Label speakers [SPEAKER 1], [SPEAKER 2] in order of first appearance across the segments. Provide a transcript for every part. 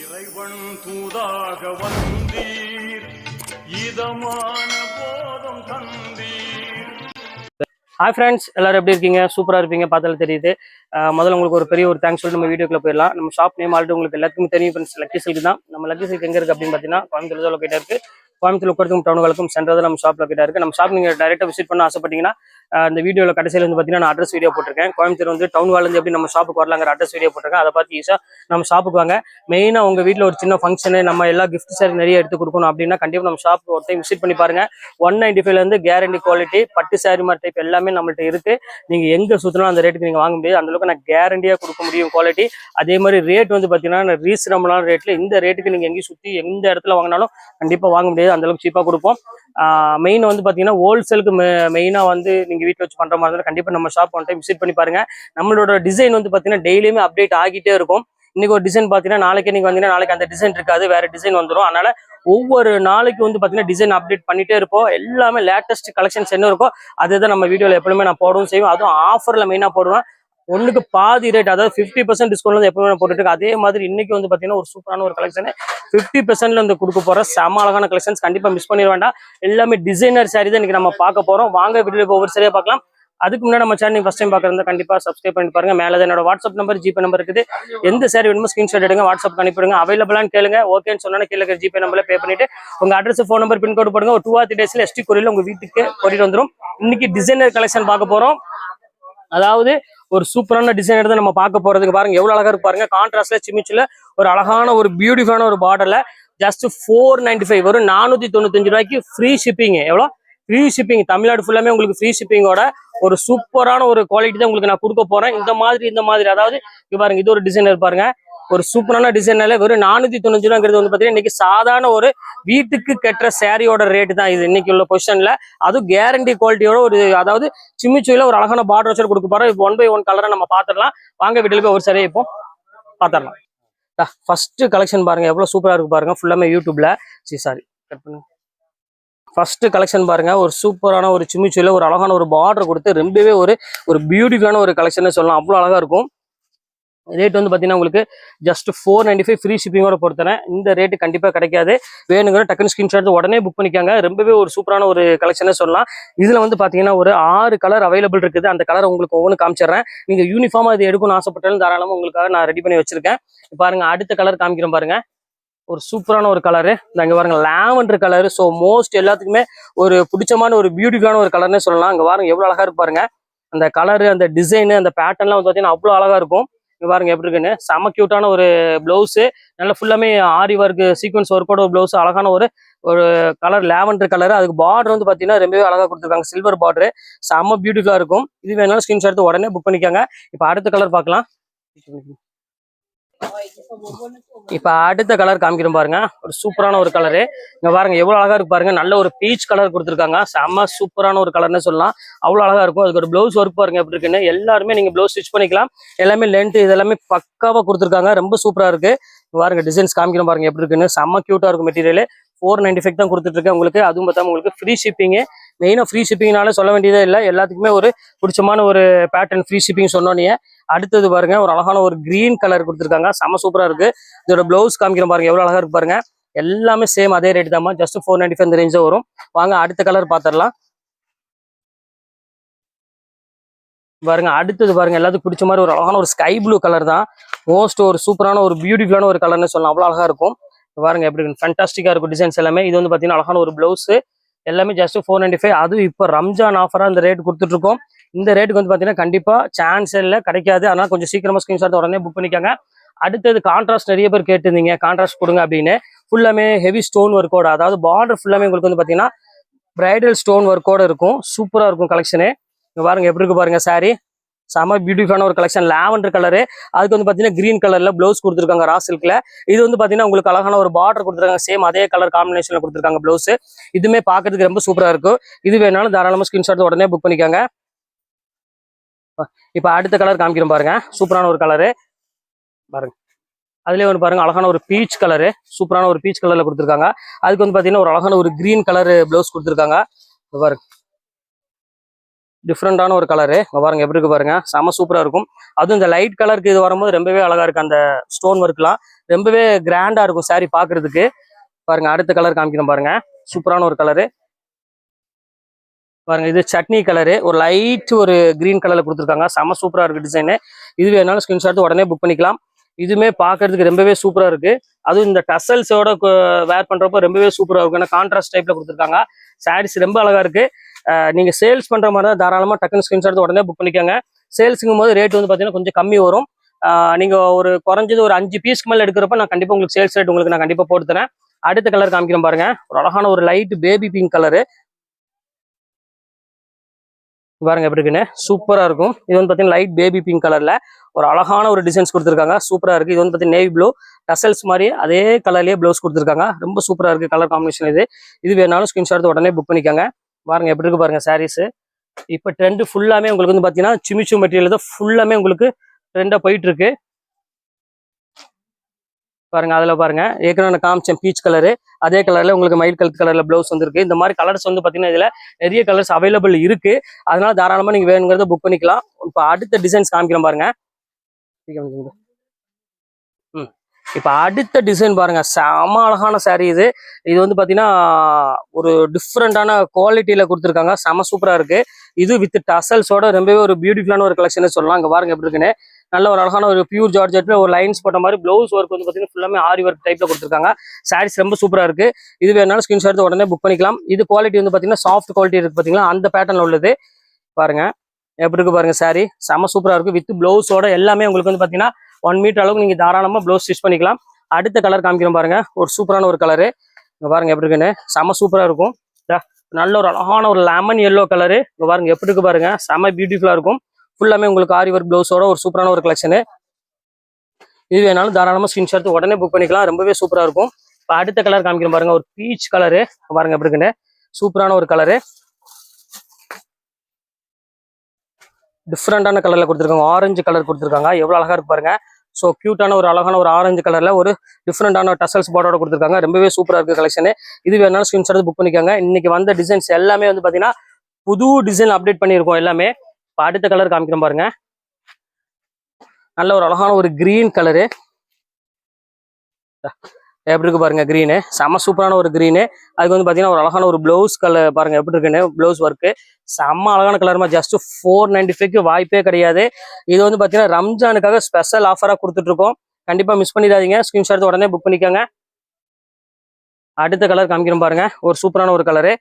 [SPEAKER 1] இறைவன் தூதாக வந்தீர். இதமான போதம் தந்தீர்.
[SPEAKER 2] ஹாய் ஃப்ரெண்ட்ஸ் எல்லாரும் எப்படி இருக்கீங்க? சூப்பராக இருப்பீங்க பார்த்தாலும் தெரியுது. முதல்ல உங்களுக்கு ஒரு பெரிய ஒரு தேங்க்ஸ் சொல்லி நம்ம வீடியோக்குள்ள போயிடலாம். நம்ம ஷாப் நேம் ஆல்ரெடி உங்களுக்கு எல்லாத்துக்கும் தெரியும் ஃப்ரெண்ட்ஸ் லக்கி சில்க் தான். நம்ம லக்கி சில்க் எங்கே இருக்குது அப்படின்னு பார்த்தீங்கன்னா கோயம்புத்தூர் லொக்கேட்டாக இருக்குது கோயம்புத்தூர் உட்கறதுக்கும் டவுனுகளுக்கும் சென்றது நம்ம ஷாப் லொக்கேட்டாக இருக்குது நம்ம ஷாப் நீங்கள் டேரெக்டாக விசிட் பண்ண ஆசைப்பட்டீங்கன்னா அந்த வீடியோவில் கடைசியில் வந்து பார்த்தீங்கன்னா நான் அட்ரஸ் வீடியோ போட்டிருக்கேன். கோயம்புத்தூர் வந்து டவுன் வாலேருந்து எப்படி நம்ம ஷாப்புக்கு வரலாங்கிற அட்ரஸ் வீடியோ போட்டிருக்கேன். அதை பார்த்து ஈஸியாக நம்ம ஷாப்புக்கு வாங்க. மெயினாக உங்கள் வீட்டில் ஒரு சின்ன ஃபங்க்ஷனு நம்ம எல்லா கிஃப்ட் சாரி நிறைய எடுத்து கொடுக்கணும் அப்படின்னா கண்டிப்பாக நம்ம ஷாப் ஒரு டைம் விசிட் பண்ணி பாருங்க. ஒன் நைன்டி ஃபைவ்லேருந்து கேரண்டி குவாலிட்டி பட்டு சாரி மாதிரி டைப் எல்லாமே நம்மள்ட்ட இருக்குது நீங்கள் எங்கே சுற்றினாலும் அந்த ரேட்டுக்கு நீங்கள் வாங்க முடியாது. அந்த அளவுக்கு நான் கேரண்டியாக கொடுக்க முடியும் குவாலிட்டி அதே மாதிரி ரேட் வந்து பார்த்தீங்கன்னா ரீசனபிளான ரேட்டில் இந்த ரேட்டுக்கு நீங்கள் எங்கேயும் சுற்றி எந்த இடத்துல வாங்கினாலும் கண்டிப்பாக வாங்க முடியாது. அந்தளவுக்கு சீப்பாக கொடுப்போம். மெயின் வந்து பாத்தீங்கன்னா ஹோல்சேலுக்கு மெயினா வந்து நீங்க வீட்டில் வச்சு பண்ற மாதிரி இருந்தால் கண்டிப்பா நம்ம ஷாப் ஒன் டைம் விசிட் பண்ணி பாருங்க. நம்மளோட டிசைன் வந்து பார்த்தீங்கன்னா டெய்லியுமே அப்டேட் ஆகிட்டே இருக்கும். இன்னைக்கு ஒரு டிசைன் பாத்தீங்கன்னா நாளைக்கு நீங்கள் வந்தீங்கன்னா நாளைக்கு அந்த டிசைன் இருக்காது. வேற டிசைன் வந்துடும் அதனால ஒவ்வொரு நாளைக்கு வந்து பாத்தீங்கன்னா டிசைன் அப்டேட் பண்ணிட்டே இருப்போம். எல்லாமே லேட்டஸ்ட் கலெக்ஷன்ஸ் என்ன இருக்கோ அதுதான் நம்ம வீடியோவில் எப்பவுமே நான் போடவும் செய்வோம் அதுவும் ஆஃபர்ல மெயினா போடுவேன். ஒன்றுக்கு பாதி ரேட் அதாவது ஃபிஃப்டி பர்சன்ட் டிஸ்கவுண்ட் வந்து எப்பவுமே போட்டுட்டு இருக்கேன். அதே மாதிரி இன்னைக்கு வந்து பார்த்தீங்கன்னா ஒரு சூப்பரான ஒரு கலெக்ஷன் ஃபிஃப்டி பர்சன்ட்ல இருந்து கொடுக்க போற செம அழகான கலெக்ஷன்ஸ் கண்டிப்பாக மிஸ் பண்ணிட வேண்டாம். எல்லாமே டிசைனர் சாரி தான் இன்னைக்கு நம்ம பார்க்க போறோம். வாங்க வீடியோ ஒவ்வொரு சரியாக பார்க்கலாம். அதுக்கு முன்னாடி நம்ம சேனல் ஃபஸ்ட் டைம் பார்க்குறது கண்டிப்பாக சப்ஸ்கிரைப் பண்ணி பாருங்க. மேலே தான் என்னோட வாட்ஸ்அப் நம்பர் ஜிபே நம்பர் இருக்குது. எந்த சாரி வேணுமோ ஸ்கிரீன்ஷாட் எடுங்க வாட்ஸ்அப் அனுப்பிடுங்க அவைலபிளான்னு கேளுங்க. ஓகேன்னு சொன்னா கீழே ஜிபே நம்பர்ல பே பண்ணிட்டு உங்க அட்ரஸ் ஃபோன் நம்பர் பின்கோடு போடுங்க. ஒரு டூ ஆர் த்ரீ டேஸ்ல எஸ்டி கொரியல உங்க வீட்டுக்கு கொரிட்டு வந்துடும் இன்னைக்கு டிசைனர் கலெக்ஷன் பார்க்க போறோம். அதாவது ஒரு சூப்பரான டிசைன் எடுத்து நம்ம பார்க்க போறதுக்கு பாருங்க. எவ்வளவு அழகா இருக்கு பாருங்க. கான்ட்ராஸ்ட்ல சிமிச்சுல ஒரு அழகான ஒரு பியூட்டிஃபுல்லான ஒரு பார்டர்ல ஜஸ்ட் ஃபோர் நைன்டி ஃபைவ் வரும் நானூத்தி தொண்ணூத்தஞ்சு ரூபாய்க்கு ஃப்ரீ ஷிப்பிங் எவ்வளோ ஃப்ரீ ஷிப்பிங் தமிழ்நாடு ஃபுல்லாமே உங்களுக்கு ஃப்ரீ ஷிப்பிங்கோட ஒரு சூப்பரான ஒரு குவாலிட்டி தான் உங்களுக்கு நான் கொடுக்க போறேன். இந்த மாதிரி இந்த மாதிரி. அதாவது பாருங்க இது ஒரு டிசைனர் பாருங்க. ஒரு சூப்பரான டிசைனால வெறும் நானூத்தி தொண்ணூத்தி ரூபாங்கிறது வந்து பாத்தீங்கன்னா இன்னைக்கு சாதாரண ஒரு வீட்டுக்கு கட்டுற சேரீயோட ரேட் தான் இது. இன்னைக்கு உள்ள பொசிஷன்ல அதுவும் கேரண்டி குவாலிட்டியோட ஒரு அதாவது சிமிச்சுல ஒரு அழகான பார்டர் வச்சு கொடுக்க போறோம். இப்போ ஒன் பை ஒன் கலரை நம்ம பாத்துடலாம் வாங்க வீட்டுல போய் ஒரு சரியா இப்போ பாத்திரலாம் ஃபர்ஸ்ட் கலெக்ஷன் பாருங்க. எவ்வளவு சூப்பரா இருக்கு பாருங்க. ஃபுல்லாமே யூடியூப்ல சி சாரி கட் பண்ணுங்க ஃபர்ஸ்ட் கலெக்ஷன் பாருங்க. ஒரு சூப்பரான ஒரு சிமிச்சுல ஒரு அழகான ஒரு பார்டர் கொடுத்து ரொம்பவே ஒரு ஒரு பியூட்டிஃபுல்லான ஒரு கலெக்ஷன் சொல்லலாம். அவ்வளோ அழகா இருக்கும். ரேட் வந்து பார்த்தீங்கன்னா உங்களுக்கு just four ninety five free ஷிப்பிங்கோட பொறுத்தன இந்த ரேட்டு கண்டிப்பாக கிடைக்காது. வேணுங்கிற டக்குனு ஸ்கிரீன்ஷாட் உடனே புக் பண்ணிக்காங்க. ரொம்பவே ஒரு சூப்பரான ஒரு கலெக்ஷனே சொல்லலாம். இதில் வந்து பார்த்தீங்கன்னா ஒரு ஆறு கலர் அவைலபிள் இருக்குது. அந்த கலர் உங்களுக்கு ஒவ்வொன்று காமிச்சிடுறேன். நீங்கள் யூனிஃபார்மாக இது எடுக்கணும்னு ஆசைப்பட்டாலும் தாராளமாக உங்களுக்காக நான் ரெடி பண்ணி வச்சிருக்கேன். பாருங்க அடுத்த கலர் காமிக்கிறேன் பாருங்க. ஒரு சூப்பரான ஒரு கலரு அங்கே பாருங்க லாவெண்டர் கலரு ஸோ மோஸ்ட் எல்லாத்துக்குமே ஒரு பிடிச்சமான ஒரு பியூட்டிஃபுல்லான ஒரு கலர்னே சொல்லலாம். அங்கே பாருங்க எவ்வளோ அழகா இருக்கு பாருங்க. அந்த கலரு அந்த டிசைனு அந்த பேட்டர்ன்லாம் வந்து பார்த்தீங்கன்னா அவ்வளோ அழகா இருக்கும். பாருங்க எப்படி இருக்குன்னு? செம கியூட்டான ஒரு பிளவுஸு நல்லா ஃபுல்லாமே ஆரி ஒர்க் சீக்வன்ஸ் ஒர்க்கோட ஒரு பிளவுஸ் அழகான ஒரு ஒரு கலர் லேவண்டர் கலர் அதுக்கு பார்டர் வந்து பார்த்தீங்கன்னா ரொம்பவே அழகா கொடுத்துருக்காங்க. சில்வர் பார்டரு செம்ம பியூட்டிஃபுல்லா இருக்கும். இது வேணாலும் ஸ்கிரீன்ஷாட் எடுத்து உடனே புக் பண்ணிக்கோங்க. இப்போ அடுத்த கலர் பார்க்கலாம். இப்ப அடுத்த கலர் காமிக்கிறோம் பாருங்க. ஒரு சூப்பரான ஒரு கலரு இங்க பாருங்க எவ்வளவு அழகா இருக்கு பாருங்க. நல்ல ஒரு பீச் கலர் கொடுத்துருக்காங்க. செம்ம சூப்பரான ஒரு கலர்னு சொல்லலாம். அவ்வளவு அழகா இருக்கும். அதுக்கு ஒரு பிளவுஸ் ஒர்க் பாருங்க எப்படி இருக்குன்னு. எல்லாருமே நீங்க பிளவுஸ் ஸ்டிச் பண்ணிக்கலாம். எல்லாமே லென்த் இதெல்லாமே பக்காவா கொடுத்துருக்காங்க. ரொம்ப சூப்பரா இருக்கு. பாருங்க டிசைன்ஸ் காமிக்கிறோம் பாருங்க எப்படி இருக்குன்னு. செம்ம கியூட்டா இருக்கும் மெட்டீரியல் ஃபோர் நைன்டி ஃபைவ் தான் கொடுத்துட்டு இருக்கேன் உங்களுக்கு. அதுவும் பார்த்தா உங்களுக்கு ஃப்ரீ ஷிப்பிங்கு மெயினாக ஃப்ரீ ஷிப்பிங்னால சொல்ல வேண்டியதே இல்லை. எல்லாத்துக்குமே ஒரு பிடிச்சமான ஒரு பேட்டர்ன் ஃப்ரீ ஷிப்பிங் சொன்னோன்னே அடுத்தது பாருங்க ஒரு அழகான ஒரு கிரீன் கலர் கொடுத்துருக்காங்க. செம சூப்பரா இருக்கு. இதோட பிளவுஸ் காமிக்கிறோம் பாருங்க எவ்வளோ அழகா இருக்கு பாருங்க. எல்லாமே சேம் அதே ரேட் தான் ஜஸ்ட் ஃபோர் நைன்டி ஃபைவ் இந்த வரும். வாங்க அடுத்த கலர் பார்த்துடலாம் பாருங்க அடுத்தது பாருங்க எல்லாத்துக்கும் பிடிச்ச மாதிரி ஒரு அழகான ஒரு ஸ்கை ப்ளூ கலர் தான். மோஸ்ட் ஒரு சூப்பரான ஒரு பியூட்டிஃபுல்லான ஒரு கலர்னு சொல்லலாம். அவ்வளோ அழகா இருக்கும். பாருங்க எப்படி இருக்கு. இருக்கும் டிசைன்ஸ் எல்லாமே. இது வந்து பாத்தீங்கன்னா அழகான ஒரு பிளவுஸ் எல்லாமே ஜஸ்ட் ஃபோர் நைன்டி ஃபைவ் அதுவும் இப்போ ரம்ஜான் ஆஃபராக இந்த ரேட் கொடுத்துட்ருக்கோம். இந்த ரேட்டுக்கு வந்து பார்த்தீங்கன்னா கண்டிப்பாக சான்ஸ் இல்லை கிடைக்காது. ஆனால் கொஞ்சம் சீக்கிரமாக ஸ்க்ரீன்ஷாட் உடனே புக் பண்ணிக்கோங்க. அடுத்தது கான்ட்ராஸ்ட் நிறைய பேர் கேட்டிருந்தீங்க. கான்ட்ராஸ்ட் கொடுங்க அப்படின்னு. ஃபுல்லாமே ஹெவி ஸ்டோன் ஒர்க்கோட அதாவது பார்டர் ஃபுல்லாமே உங்களுக்கு வந்து பாத்தீங்கன்னா பிரைடல் ஸ்டோன் ஒர்க்கோட இருக்கும். சூப்பராக இருக்கும் கலெக்ஷனு இங்கே பாருங்க எப்படி இருக்கு பாருங்க சாரி செம பியூட்டிஃபுல்லான ஒரு கலெக்ஷன் லாவெண்டர் கலரு அதுக்கு வந்து பாத்தீங்கன்னா கிரீன் கலர்ல ப்ளவுஸ் கொடுத்துருக்காங்க ரா சில்க்ல இது வந்து பாத்தீங்கன்னா உங்களுக்கு அழகான ஒரு பார்டர் கொடுத்துருக்காங்க. சேம் அதே கலர் காம்பினேஷனில் கொடுத்துருக்காங்க ப்ளவுஸ் இதுவுமே பார்க்கறதுக்கு ரொம்ப சூப்பரா இருக்கும். இது வேணாலும் தாராளமா ஸ்கிரீன்ஷாட் உடனே புக் பண்ணிக்கோங்க. இப்போ அடுத்த கலர் காமிக்கிறோம் பாருங்க. சூப்பரான ஒரு கலரு பாருங்க. அதுலேயே வந்து பாருங்க அழகான ஒரு பீச் கலரு சூப்பரான ஒரு பீச் கலர்ல கொடுத்துருக்காங்க. அதுக்கு வந்து பாத்தீங்கன்னா ஒரு அழகான ஒரு கிரீன் கலர் ப்ளவுஸ் கொடுத்துருக்காங்க. பாருங்க. டிஃப்ரெண்டான ஒரு கலரு பாருங்க எப்படி இருக்கு பாருங்க. செம சூப்பரா இருக்கும். அதுவும் இந்த லைட் கலருக்கு இது வரும்போது ரொம்பவே அழகா இருக்கு. அந்த ஸ்டோன் ஒர்க்லாம் ரொம்பவே கிராண்டா இருக்கும் சாரி பாக்குறதுக்கு. பாருங்க அடுத்த கலர் காமிக்கணும் பாருங்க. சூப்பரான ஒரு கலரு பாருங்க இது சட்னி கலரு ஒரு லைட் ஒரு கிரீன் கலர்ல கொடுத்துருக்காங்க. செம சூப்பரா இருக்கு டிசைனு இது வேணாலும் ஸ்கிரீன்ஷாட் உடனே புக் பண்ணிக்கலாம். இதுவுமே பாக்குறதுக்கு ரொம்பவே சூப்பரா இருக்கு. அதுவும் இந்த டசல்ஸோட வேர் பண்றப்போ ரொம்பவே சூப்பரா இருக்கும். ஏன்னா கான்ட்ராஸ்ட் டைப்ல கொடுத்துருக்காங்க. சாரீஸ் ரொம்ப அழகா இருக்கு. நீங்கள் நீங்க சேல்ஸ் பண்ற மாதிரி தான் தாராளமா டக்குன்னு ஸ்கிரீன்ஷாட் உடனே புக் பண்ணிக்கோங்க. சேல்ஸுங்கும் போது ரேட் வந்து பாத்தீங்கன்னா கொஞ்சம் கம்மி வரும். நீங்கள் நீங்க ஒரு குறைஞ்சது ஒரு அஞ்சு பீஸ்க்கு மேலே எடுக்கிறப்ப நான் கண்டிப்பாக உங்களுக்கு சேல்ஸ் ரேட் உங்களுக்கு நான் கண்டிப்பாக போட்டு தரேன். அடுத்த கலர் காமிக்கிறேன் பாருங்க. ஒரு அழகான ஒரு லைட் பேபி பிங்க் கலரு பாருங்க எப்படி இருக்குன்னு. சூப்பரா இருக்கும். இது வந்து பாத்தீங்கன்னா லைட் பேபி பிங்க் கலர்ல ஒரு அழகான ஒரு டிசைன்ஸ் கொடுத்துருக்காங்க. சூப்பராக இருக்கு. இது வந்து பாத்தீங்கன்னா நேவி ப்ளூ டசல்ஸ் மாதிரி அதே கலர்லேயே ப்ளவுஸ் கொடுத்துருக்காங்க. ரொம்ப சூப்பரா இருக்கு கலர் காம்பினேஷன் இது. இது வேணாலும் ஸ்கிரீன்ஷாட் உடனே புக் பண்ணிக்கோங்க. பாருங்க எப்படி இருக்கு பாருங்க சாரீஸ் இப்போ ட்ரெண்ட் ஃபுல்லாமே உங்களுக்கு வந்து பாத்தீங்கன்னா சிமிச்சு மெட்டீரியல் தான் ஃபுல்லாமே உங்களுக்கு ட்ரெண்டா போயிட்டு இருக்கு பாருங்க அதுல பாருங்க ஏற்கனவே நான் காமிச்சேன் பீச் கலரு அதே கலர்ல உங்களுக்கு மயில் கலர் கலர்ல ப்ளவுஸ் வந்துருக்கு. இந்த மாதிரி கலர்ஸ் வந்து பாத்தீங்கன்னா இதுல நிறைய கலர்ஸ் அவைலபிள் இருக்கு. அதனால தாராளமா நீங்க வேணுங்கிறத புக் பண்ணிக்கலாம். இப்போ அடுத்த டிசைன்ஸ் காமிக்கிறேன் பாருங்க. இப்போ அடுத்த டிசைன் பாருங்க. செம அழகான saree இது. இது வந்து பாத்தீங்கன்னா ஒரு டிஃப்ரெண்டான குவாலிட்டியில கொடுத்துருக்காங்க. செம சூப்பராக இருக்கு. இது வித் டசல்ஸோட ரொம்பவே ஒரு பியூட்டிஃபுல்லான ஒரு கலெக்ஷன் சொல்லலாம். இங்கே பாருங்க எப்படி இருக்குன்னு. நல்ல ஒரு அழகான ஒரு பியூர் ஜார்ஜெட்டில் ஒரு லைன்ஸ் போட்ட மாதிரி ப்ளவுஸ் ஒர்க் வந்து பாத்தீங்கன்னா ஃபுல்லாமே ஆரி ஒர்க் டைப்ல கொடுத்துருக்காங்க. சாரீஸ் ரொம்ப சூப்பராக இருக்குது இது வேணாலும் ஸ்கிரீன்ஷாட் எடுத்து உடனே புக் பண்ணிக்கலாம். இது குவாலிட்டி வந்து பார்த்தீங்கன்னா சாஃப்ட் குவாலிட்டி இருக்குது பார்த்தீங்களா அந்த பேட்டர்ல உள்ளது. பாருங்க. எப்படி இருக்கு பாருங்க saree. செம சூப்பராக இருக்குது வித் ப்ளவுஸோட எல்லாமே உங்களுக்கு வந்து பாத்தீங்கன்னா ஒன் மீட்டர் அளவுக்கு நீங்க தாராளமா ப்ளவுஸ் ஸ்டிச் பண்ணிக்கலாம். அடுத்த கலர் காமிக்கிறோம் பாருங்க. ஒரு சூப்பரான ஒரு கலரு இங்க பாருங்க எப்படி இருக்குன்னு. செம சூப்பரா இருக்கும். நல்ல ஒரு அழகான ஒரு லெமன் எல்லோ கலரு இங்க பாருங்க எப்படி இருக்கு பாருங்க. செம பியூட்டிஃபுல்லா இருக்கும். ஃபுல்லாமே உங்களுக்கு ஆரி ஒர்க் ப்ளவுஸோட ஒரு சூப்பரான ஒரு கலெக்ஷனு இது வேணாலும் தாராளமா ஸ்கிரீன்ஷாட் உடனே புக் பண்ணிக்கலாம். ரொம்பவே சூப்பரா இருக்கும். இப்போ அடுத்த கலர் காமிக்கிறோம் பாருங்க. ஒரு பீச் கலரு பாருங்க எப்படி இருக்குன்னு. சூப்பரான ஒரு கலரு டிஃப்ரெண்டான கலர்ல கொடுத்துருக்காங்க. ஆரஞ்சு கலர் கொடுத்துருக்காங்க. எவ்வளவு அழகா இருக்கு பாருங்க. ஸோ க்யூட்டான ஒரு அழகான ஒரு ஆரஞ்சு கலர்ல ஒரு டிஃப்ரெண்டான டசல்ஸ் பார்டரோட கொடுத்துருக்காங்க. ரொம்பவே சூப்பரா இருக்கு கலெக்ஷன் இது வேணாலும் ஸ்கிரீன்ஷாட் புக் பண்ணிக்கோங்க. இன்னைக்கு வந்த டிசைன்ஸ் எல்லாமே வந்து பாத்தீங்கன்னா புது டிசைன் அப்டேட் பண்ணியிருக்கோம் எல்லாமே. இப்போ அடுத்த கலர் காமிக்கிறோம் பாருங்க. நல்ல ஒரு அழகான ஒரு கிரீன் கலரு எப்படி இருக்கு பாருங்க க்ரீனு செம சூப்பரான ஒரு க்ரீனு அதுக்கு வந்து பாத்தீங்கன்னா ஒரு அழகான ஒரு ப்ளவுஸ் கலர் பாருங்க எப்படி இருக்குன்னு. ப்ளவுஸ் ஒர்க்கு செம்ம அழகான கலருமா ஜஸ்ட் ஃபோர் நைன்டி ஃபைவ்க்கு வாய்ப்பே கிடையாது. இது வந்து பாத்தீங்கன்னா ரம்ஜானுக்காக ஸ்பெஷல் ஆஃபரா கொடுத்துட்டு இருக்கோம் கண்டிப்பா மிஸ் பண்ணிடாதீங்க. ஸ்கிரீன்ஷாட் உடனே புக் பண்ணிக்கோங்க. அடுத்த கலர் காமிக்கிறோம் பாருங்க. ஒரு சூப்பரான ஒரு கலரு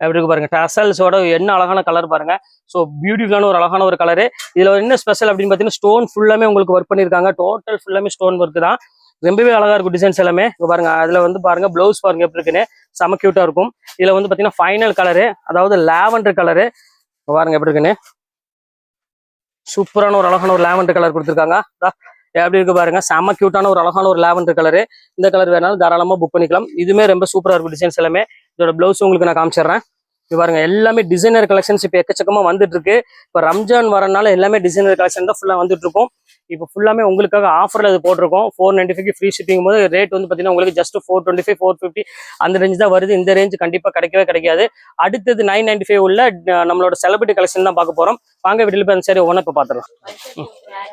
[SPEAKER 2] எப்படி இருக்கு பாருங்க டசல்ஸோட என்ன அழகான கலர் பாருங்க. ஸோ பியூட்டிஃபுல்லான ஒரு அழகான ஒரு கலரு இதுல என்ன ஸ்பெஷல் அப்படின்னு பார்த்தீங்கன்னா ஸ்டோன் ஃபுல்லாமே உங்களுக்கு ஒர்க் பண்ணியிருக்காங்க டோட்டல் ஃபுல்லாமே ஸ்டோன் ஒர்க் தான். ரொம்பவே அழகா இருக்கும் டிசைன்ஸ் எல்லாமே. பாருங்க அதுல வந்து பாருங்க பிளவுஸ் பாருங்க எப்படி இருக்குன்னு. செம கியூட்டா இருக்கும். இதுல வந்து பாத்தீங்கன்னா ஃபைனல் கலரு அதாவது லாவெண்டர் கலரு பாருங்க எப்படி இருக்குன்னு. சூப்பரான ஒரு அழகான ஒரு லாவெண்டர் கலர் கொடுத்துருக்காங்க. எப்படி இருக்கு பாருங்க செம கியூட்டான ஒரு அழகான ஒரு லாவெண்டர் கலரு இந்த கலர் வேணாலும் தாராளமா புக் பண்ணிக்கலாம். இதுவுமே ரொம்ப சூப்பரா இருக்கும் டிசைன்ஸ் எல்லாமே. இதோட பிளவுஸ் உங்களுக்கு நான் காமிச்சிடுறேன். இப்போ பாருங்க எல்லாமே டிசைனர் கலெக்ஷன்ஸ் இப்போ எக்கச்சக்கமாக வந்துட்டு இருக்கு இப்போ ரம்ஜான் வரனால எல்லாமே டிசைனர் கலெக்ஷன் தான் ஃபுல்லாக வந்துட்டு இருக்கும் இப்போ ஃபுல்லாமே உங்களுக்காக ஆஃபரில் இது போட்டிருக்கோம். Four ninety five free shipping போது ரேட் வந்து பார்த்தீங்கன்னா உங்களுக்கு just four twenty five four fifty அந்த ரேஞ்ச் தான் வருது. இந்த ரேஞ்ச் கண்டிப்பாக கிடைக்கவே கிடைக்காது. அடுத்தது நைன் நைன்டி ஃபைவ் உள்ள நம்மளோட செலிபிரிட்டி கலெக்ஷன் தான் பார்க்க போறோம். வாங்க வீட்டில் போய் அந்த சாரி ஒன்று இப்போ பார்த்துடலாம்.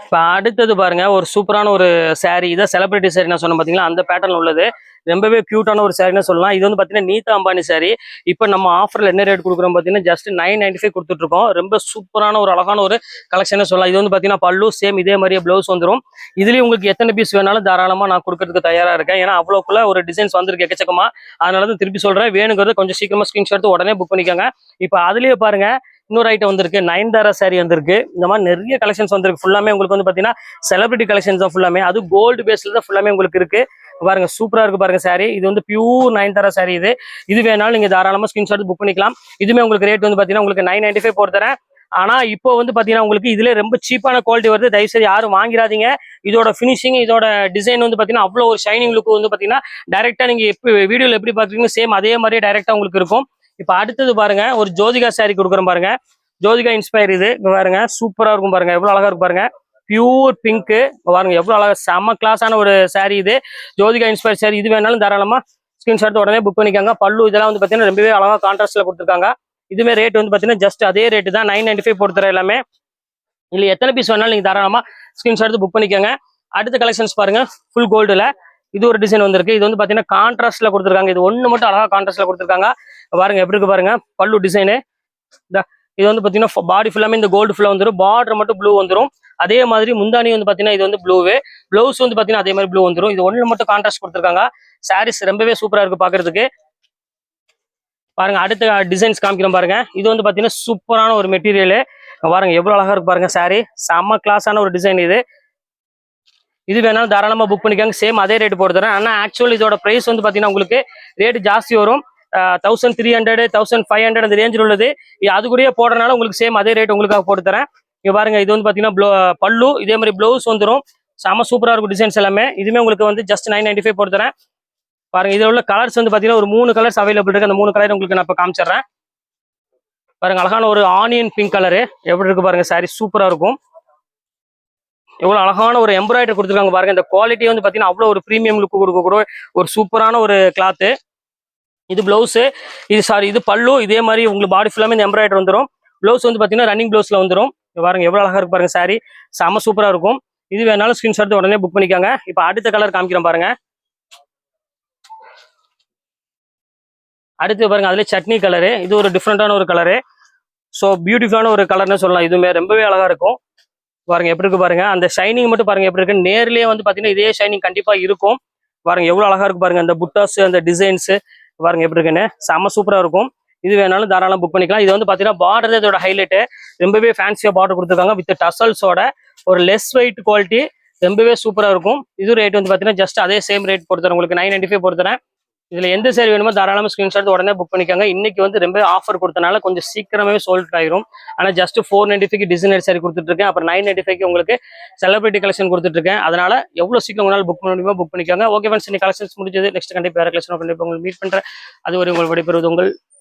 [SPEAKER 2] இப்போ அடுத்தது பாருங்க ஒரு சூப்பரான ஒரு சாரி இதான் செலிபிரிட்டி சாரி நான் சொன்னேன் பார்த்தீங்களா அந்த பேட்டர்ன் உள்ளது. ரொம்பவே கியூட்டான ஒரு சாரின்னு சொல்லலாம். இது வந்து பார்த்தீங்கன்னா நீதா அம்பானி சாரி இப்போ நம்ம ஆஃபரில் என்ன ரேட் கொடுக்குறோம் பார்த்தீங்கன்னா ஜஸ்ட் நைன் நைன்டி ஃபைவ் கொடுத்துட்ருக்கோம். ரொம்ப சூப்பரான ஒரு அழகான ஒரு கலெக்ஷனே சொல்லலாம். இது வந்து பார்த்தீங்கன்னா பல்லு சேம் இதே மாதிரியே ப்ளவுஸ் வந்துடும் இதுலேயும் உங்களுக்கு எத்தனை பீஸ் வேணாலும் தாராளமாக நான் கொடுக்கறதுக்கு தயாராக இருக்கேன். ஏன்னா அவ்வளோக்குள்ள ஒரு டிசைன்ஸ் வந்திருக்கு எக்கச்சக்கமாக அதனால தான் திருப்பி சொல்கிறேன் வேணுங்கிறது கொஞ்சம் சீக்கிரமாக ஸ்க்ரீன்ஷாட் எடுத்து உடனே புக் பண்ணிக்கோங்க. இப்போ அதுலேயே பாருங்க இன்னொரு ஐட்டம் வந்திருக்கு. நயன்தாரா சாரி வந்திருக்கு. இந்த மாதிரி நிறைய கலெக்ஷன்ஸ் வந்திருக்கு. ஃபுல்லாமே உங்களுக்கு வந்து பார்த்தீங்கன்னா செலிபிரிட்டி கலெக்ஷன்ஸ் தான் ஃபுல்லாமே அது கோல்டு பேஸில் தான் ஃபுல்லாமே உங்களுக்கு இருக்கு. பாருங்க சூப்பரா இருக்கு பாருங்க சாரி இது வந்து பியூர் தர சாரீ இது. இது வேணாலும் நீங்க தாராளமா ஸ்கிரீன்ஷாட் புக் பண்ணிக்கலாம். இதுமே உங்களுக்கு ரேட் வந்து பாத்தீங்கன்னா உங்களுக்கு நைன் நைன்டி ஃபைவ் போட்டு தரேன். ஆனா இப்போ வந்து பாத்தீங்கன்னா உங்களுக்கு இதுல ரொம்ப சீப்பான குவாலிட்டி வருது. தயவுசெய்து யாரும் வாங்கிடாதீங்க. இதோட ஃபினிஷிங் இதோட டிசைன் வந்து பாத்தீங்கன்னா அவ்வளோ ஒரு ஷைனிங் லுக் வந்து பாத்தீங்கன்னா டைரக்டா நீங்க எப்படி வீடியோல எப்படி பாக்குறீங்க சேம் அதே மாதிரியே டைரக்டா உங்களுக்கு இருக்கும். இப்போ அடுத்தது பாருங்க ஒரு ஜோதிகா சாரி கொடுக்குறேன் பாருங்க. ஜோதிகா இன்ஸ்பயர் இது. பாருங்க சூப்பரா இருக்கும் பாருங்க. எவ்வளவு அழகா இருக்கும் பாருங்க. பியூர் பிங்க் பாருங்க எவ்வளவு அழகா செம்ம கிளாஸான ஒரு சாரீ இது. ஜோதிகா இன்ஸ்பயர் சாரி இது வேணாலும் தாராளமா ஸ்கிரீன்ஷாட் உடனே புக் பண்ணிக்காங்க. பல்லு இதெல்லாம் வந்து பாத்தீங்கன்னா ரொம்பவே அழகா கான்ட்ராஸ்ட்ல கொடுத்துருக்காங்க. இதுமே ரேட் வந்து பார்த்தீங்கன்னா ஜஸ்ட் அதே ரேட்டு தான் நைன் நைன்டி ஃபைவ் பொறுத்தர எல்லாமே. இல்லை எத்தனை பீஸ் வேணாலும் நீங்கள் தாராளமாக ஸ்கிரீன்ஷாட் எடுத்து புக் பண்ணிக்கோங்க. அடுத்த கலெக்ஷன்ஸ் பாருங்க ஃபுல் கோல்டில் இது ஒரு டிசைன் வந்திருக்கு. இது வந்து பார்த்தீங்கன்னா கான்ட்ராஸ்ட்ல கொடுத்துருக்காங்க. இது ஒன்று மட்டும் அழகா கான்ட்ராஸ்ட்ல கொடுத்துருக்காங்க. பாருங்க எப்படி இருக்கு பாருங்க பல்லு டிசைனு இது வந்து பார்த்தீங்கன்னா பாடி ஃபுல்லாமே இந்த கோல்டு ஃபுல்லாக வந்துடும் பார்டர் மட்டும் ப்ளூ வந்துடும் அதே மாதிரி முந்தானி வந்து பார்த்தீங்கன்னா இது வந்து ப்ளூவே ப்ளவுஸ் வந்து பார்த்தீங்கன்னா அதே மாதிரி ப்ளூ வந்துடும் இது ஒன்று மட்டும் கான்ட்ராஸ்ட் கொடுத்துருக்காங்க. சாரீஸ் ரொம்பவே சூப்பராக இருக்கு பார்க்குறதுக்கு பாருங்க அடுத்த டிசைன்ஸ் காமிக்கிறோம் பாருங்க. இது வந்து பார்த்தீங்கன்னா சூப்பரான ஒரு மெட்டீரியல் பாருங்க எவ்வளோ அழகா இருக்கு பாருங்க saree. செம்ம கிளாஸான ஒரு டிசைன் இது. இது வேணாலும் தாராளமாக புக் பண்ணிக்காங்க. சேம் அதே ரேட் போட்டு தரேன். ஆனால் ஆக்சுவல் இதோட ப்ரைஸ் வந்து பார்த்தீங்கன்னா உங்களுக்கு ரேட் ஜாஸ்தி வரும். Thousand three hundred thousand five hundred அந்த ரேஞ்சில் உள்ளது. அது கூடயே போடுறதுனால உங்களுக்கு சேம் அதே ரேட் உங்களுக்காக போட்டு தரேன். இங்க பாருங்க இது வந்து பார்த்தீங்கன்னா ப்ளோ பல்லு இதே மாதிரி ப்ளவுஸ் வந்துடும் செம சூப்பராக இருக்கும் டிசைன்ஸ் எல்லாமே. இதுவுமே உங்களுக்கு வந்து ஜஸ்ட் நைன் நைன்டி ஃபைவ் போட்டு தரேன். பாருங்க இதில் உள்ள கலர்ஸ் வந்து பார்த்தீங்கன்னா ஒரு மூணு கலர்ஸ் அவைலபிள் இருக்கு. அந்த மூணு கலர் உங்களுக்கு நான் இப்போ காமிச்சிடுறேன். பாருங்க அழகான ஒரு ஆனியன் பிங்க் கலரு எப்படி இருக்கு பாருங்க சாரி சூப்பரா இருக்கும். எவ்வளவு அழகான ஒரு எம்ப்ராய்டரி கொடுத்துருக்காங்க பாருங்க. இந்த குவாலிட்டி வந்து பாத்தீங்கன்னா அவ்வளவு ஒரு ப்ரீமியம் லுக் கொடுக்கக்கூட ஒரு சூப்பரான ஒரு கிளாத்து இது பிளவுஸு இது சாரி இது பல்லு. இதே மாதிரி உங்களுக்கு பாடி ஃபுல்லாமே இந்த எம்ப்ராய்டர் வந்துடும் ப்ளவுஸ் வந்து பாத்தீங்கன்னா ரன்னிங் ப்ளவுஸ்ல வந்துடும் பாருங்க எவ்வளோ அழகா இருக்கு பாருங்க சாரி செம சூப்பரா இருக்கும். இது வேணாலும் ஸ்கிரீன்ஷாட் உடனே புக் பண்ணிக்கோங்க. இப்போ அடுத்த கலர் காமிக்கிறேன் பாருங்க. அடுத்து பாருங்க அதுல சட்னி கலரு இது ஒரு டிஃப்ரெண்டான ஒரு கலரு ஸோ பியூட்டிஃபுல்லான ஒரு கலர்னு சொல்லலாம். இதுவுமே ரொம்பவே அழகா இருக்கும். பாருங்க எப்படி இருக்கு பாருங்க. அந்த ஷைனிங் மட்டும் பாருங்க எப்படி இருக்கு நேர்லயே வந்து பாத்தீங்கன்னா இதே ஷைனிங் கண்டிப்பா இருக்கும். பாருங்க எவ்வளவு அழகா இருக்கு பாருங்க. அந்த புட்டாஸ் அந்த டிசைன்ஸ் பாருங்க எப்படி இருக்குன்னு. செம சூப்பரா இருக்கும். இது வேணாலும் தாராளம் புக் பண்ணிக்கலாம். இது வந்து பாத்தீங்கன்னா பார்டர் இதோட ஹைலைட்டு ரொம்பவே ஃபேன்சியாக பார்டர் கொடுத்துருக்காங்க. வித் டசல்ஸோட ஒரு லெஸ் வெயிட் குவாலிட்டி ரொம்பவே சூப்பராக இருக்கும். இது ரேட் வந்து பார்த்தீங்கன்னா ஜஸ்ட் அதே சேம் ரேட் பொறுத்தரேன் உங்களுக்கு நைன் நைன்டி ஃபைவ் பொறுத்தரேன் இதுல எந்த சேர் வேணுமோ தாராளமாக ஸ்க்ரீன்ஷாட் உடனே புக் பண்ணிக்கோங்க. இன்னைக்கு வந்து ரொம்ப ஆஃபர் கொடுத்தனால கொஞ்சம் சீக்கிரமே சோல்ட் ஆயிரும். ஆனால் just four ninety five designer sari கொடுத்துட்ருக்கேன். அப்புறம் நைன் நைன்டி ஃபைவ் உங்களுக்கு செலிபிரிட்டி கலெக்ஷன் கொடுத்துட்ருக்கேன். அதனால எவ்வளோ சீக்கிரம் உங்களால் புக் பண்ண முடியுமோ புக் பண்ணிக்கோங்க. ஓகே ஃப்ரெண்ட்ஸ் இன்னைக்கு கலெக்ஷன்ஸ் முடிஞ்சது. நெக்ஸ்ட் கண்டிப்பாக வேற கலெக்ஷன் கண்டிப்பாக உங்களுக்கு மீட் பண்ணுறேன் அது ஒரு உங்கள் விடைபெறுவது உங்கள்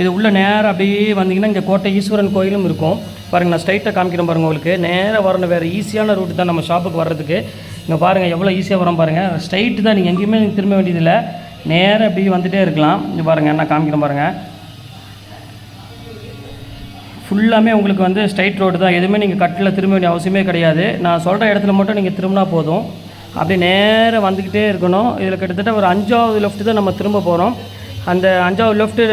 [SPEAKER 2] இது உள்ளே நேராக அப்படியே வந்தீங்கன்னா இங்கே கோட்டை ஈஸ்வரன் கோயிலும் இருக்கும். பாருங்கள் நான் ஸ்ட்ரைட்டாக காமிக்கிறேன் பாருங்கள் உங்களுக்கு. நேராக வரணும் வேறு ஈஸியான ரூட்டு தான் நம்ம ஷாப்புக்கு வர்றதுக்கு. இங்கே பாருங்கள் எவ்வளோ ஈஸியாக வரோம் பாருங்கள் ஸ்ட்ரைட்டு தான் நீங்கள் எங்கேயுமே நீங்கள் திரும்ப வேண்டியதில்லை. நேராக அப்படியே வந்துகிட்டே இருக்கலாம். இங்கே பாருங்கள் நான் காமிக்கிறேன் பாருங்கள் ஃபுல்லாமே உங்களுக்கு வந்து ஸ்ட்ரைட் ரோடு தான். எதுவுமே நீங்கள் கட்டில் திரும்ப வேண்டிய அவசியமே கிடையாது. நான் சொல்கிற இடத்துல மட்டும் நீங்கள் திரும்பினா போதும். அப்படியே நேராக வந்துக்கிட்டே இருக்கணும். இதில் கிட்டத்தட்ட ஒரு அஞ்சாவது லெஃப்ட்டு தான் நம்ம திரும்ப போகிறோம் அந்த அஞ்சாவது லெஃப்ட்டு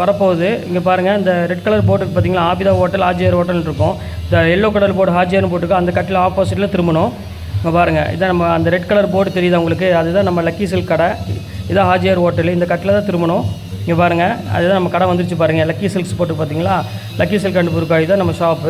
[SPEAKER 2] வரப்போகுது. இங்கே பாருங்கள் இந்த ரெட் கலர் போர்டுக்கு பார்த்தீங்களா ஆபிதா ஹோட்டல் ஆஜியர் ஹோட்டல் இருக்கும். இந்த எல்லோ கலர் போர்டு ஹாஜியர்னு போட்டுருக்கு அந்த கட்டில் ஆப்போசிட்டில் திரும்பணும். இங்கே பாருங்கள் இதான் நம்ம அந்த ரெட் கலர் போர்டு தெரியுது உங்களுக்கு? அதுதான் நம்ம லக்கி சில்க் கடை. இதான் ஹாஜியார் ஹோட்டல் இந்த கட்டில் தான் திரும்பணும். இங்கே பாருங்கள் அதுதான் நம்ம கடை வந்துருச்சு பாருங்கள் லக்கி சில்க்ஸ் போட்டு பார்த்தீங்களா லக்கி சில்க் அண்ட் புருக்கா இதுதான் நம்ம ஷாப்பு